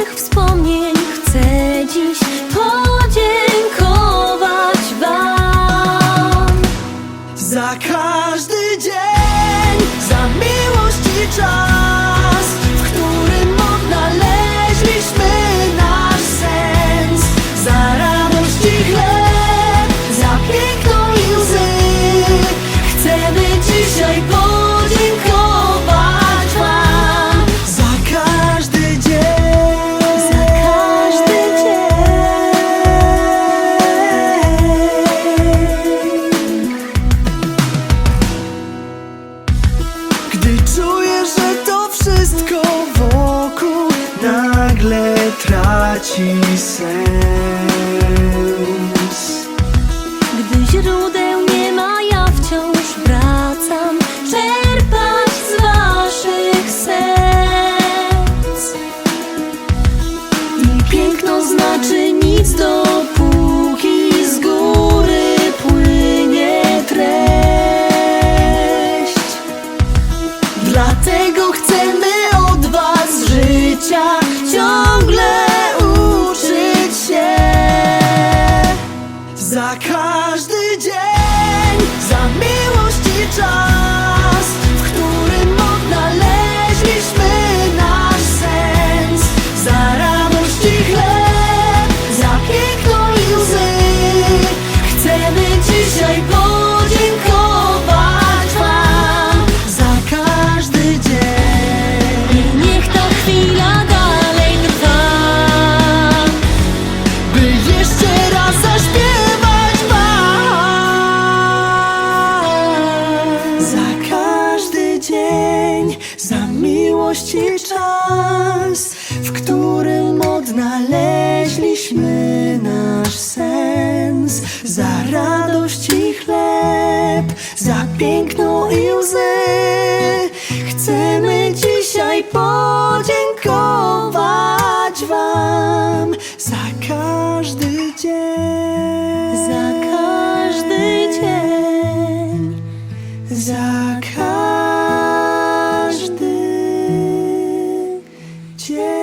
piękno naszych traci sens. Gdy źródeł nie ma, ja wciąż wracam czerpać z waszych serc. I piękno znaczy nic, treść. Dlatego chcemy od was życia każdy dzień, za miłość i czas, w którym odnaleźliśmy czas, w którym odnaleźliśmy nasz sens. Za radość i chleb, za piękno i łzy. Chcemy dzisiaj podziękować share.